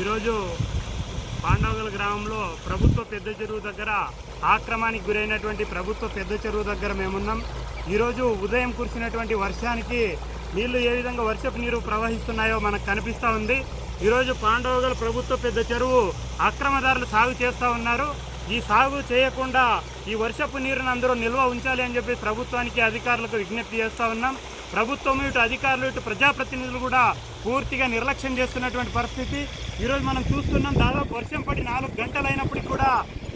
ఈరోజు పాండవగల గ్రామంలో ప్రభుత్వ పెద్ద చెరువు దగ్గర ఆక్రమానికి గురైనటువంటి ప్రభుత్వ పెద్ద చెరువు దగ్గర మేమున్నాం. ఈరోజు ఉదయం కురిసినటువంటి వర్షానికి నీళ్ళు ఏ విధంగా వర్షపు నీరు ప్రవహిస్తున్నాయో మనకు కనిపిస్తూ ఉంది. ఈరోజు పాండవగల ప్రభుత్వ పెద్ద చెరువు అక్రమదారులు సాగు చేస్తూ ఉన్నారు. ఈ సాగు చేయకుండా ఈ వర్షపు నీరుని అందరూ నిల్వ ఉంచాలి అని చెప్పి ప్రభుత్వానికి అధికారులకు విజ్ఞప్తి చేస్తూ ఉన్నాం. ప్రభుత్వం ఇటు అధికారులు ఇటు ప్రజాప్రతినిధులు కూడా పూర్తిగా నిర్లక్ష్యం చేస్తున్నటువంటి పరిస్థితి. ఈరోజు మనం చూస్తున్నాం దాదాపు వర్షం పడి నాలుగు గంటలైనప్పటికీ కూడా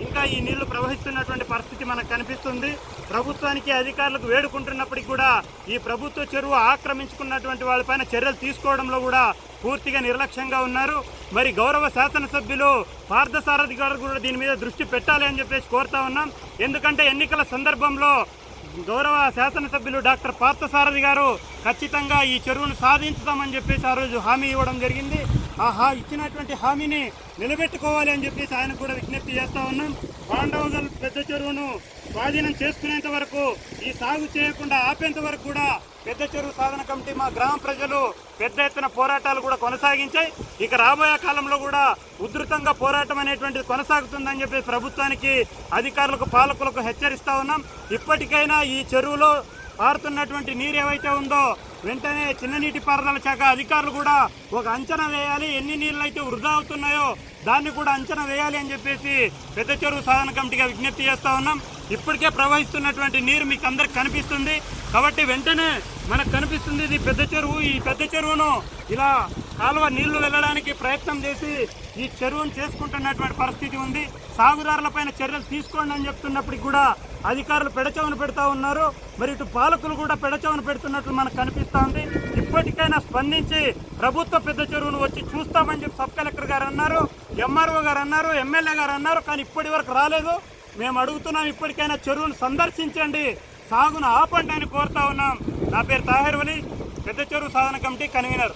ఇంకా ఈ నీళ్ళు ప్రవహిస్తున్నటువంటి పరిస్థితి మనకు కనిపిస్తుంది. ప్రభుత్వానికి అధికారులకు వేడుకుంటున్నప్పటికీ కూడా ఈ ప్రభుత్వ చెరువు ఆక్రమించుకున్నటువంటి వాళ్ళపైన చర్యలు తీసుకోవడంలో కూడా పూర్తిగా నిర్లక్ష్యంగా ఉన్నారు. మరి గౌరవ శాసనసభ్యులు పార్థసారథి గారు కూడా దీని మీద దృష్టి పెట్టాలి అని చెప్పేసి కోరుతా ఉన్నాం. ఎందుకంటే ఎన్నికల సందర్భంలో గౌరవ శాసనసభ్యులు డాక్టర్ పార్థసారథి గారు ఖచ్చితంగా ఈ చెరువును సాధించుతామని చెప్పేసి ఆ రోజు హామీ ఇవ్వడం జరిగింది. ఆ హా ఇచ్చినటువంటి హామీని నిలబెట్టుకోవాలి అని చెప్పేసి ఆయన కూడా విజ్ఞప్తి చేస్తూ ఉన్నాం. పాండవగల్ పెద్ద చెరువును స్వాధీనం చేసుకునేంత వరకు ఈ సాగు చేయకుండా ఆపేంత వరకు కూడా పెద్ద చెరువు సాధన కమిటీ మా గ్రామ ప్రజలు పెద్ద ఎత్తున పోరాటాలు కూడా కొనసాగించాయి. ఇక రాబోయే కాలంలో కూడా ఉధృతంగా పోరాటం అనేటువంటిది కొనసాగుతుందని చెప్పి ప్రభుత్వానికి అధికారులకు పాలకులకు హెచ్చరిస్తూ ఉన్నాం. ఇప్పటికైనా ఈ చెరువులో పారుతున్నటువంటి నీరు ఏవైతే ఉందో వెంటనే చిన్న నీటి పారుదల శాఖ అధికారులు కూడా ఒక అంచనా వేయాలి. ఎన్ని నీళ్ళు అయితే వృధా అవుతున్నాయో దాన్ని కూడా అంచనా వేయాలి అని చెప్పేసి పెద్ద చెరువు సాధన కమిటీగా విజ్ఞప్తి చేస్తూ ఉన్నాం. ఇప్పటికే ప్రవహిస్తున్నటువంటి నీరు మీకు అందరికి కనిపిస్తుంది. కాబట్టి వెంటనే మనకు కనిపిస్తుంది ఇది పెద్ద చెరువు. ఈ పెద్ద చెరువును ఇలా కాలువ నీళ్ళు వెళ్ళడానికి ప్రయత్నం చేసి ఈ చెరువును చేసుకుంటున్నటువంటి పరిస్థితి ఉంది. సాగుదారులపైన చర్యలు తీసుకోండి అని చెప్తున్నప్పటికి కూడా అధికారులు పెడచవన పెడతా ఉన్నారు. మరి ఇటు పాలకులు కూడా పెడచవన పెడుతున్నట్లు మనకు కనిపిస్తూ ఉంది. ఇప్పటికైనా స్పందించి ప్రభుత్వ పెద్ద చెరువును వచ్చి చూస్తామని చెప్పి సబ్ కలెక్టర్ గారు అన్నారు ఎంఆర్ఓ గారు అన్నారు ఎమ్మెల్యే గారు అన్నారు కానీ ఇప్పటి వరకు రాలేదు. మేము అడుగుతున్నాం ఇప్పటికైనా చెరువును సందర్శించండి సాగును ఆపండి అని కోరుతా ఉన్నాం. నా పేరు తాహిర్ వలి పెద్ద చెరువు సాధన కమిటీ కన్వీనర్.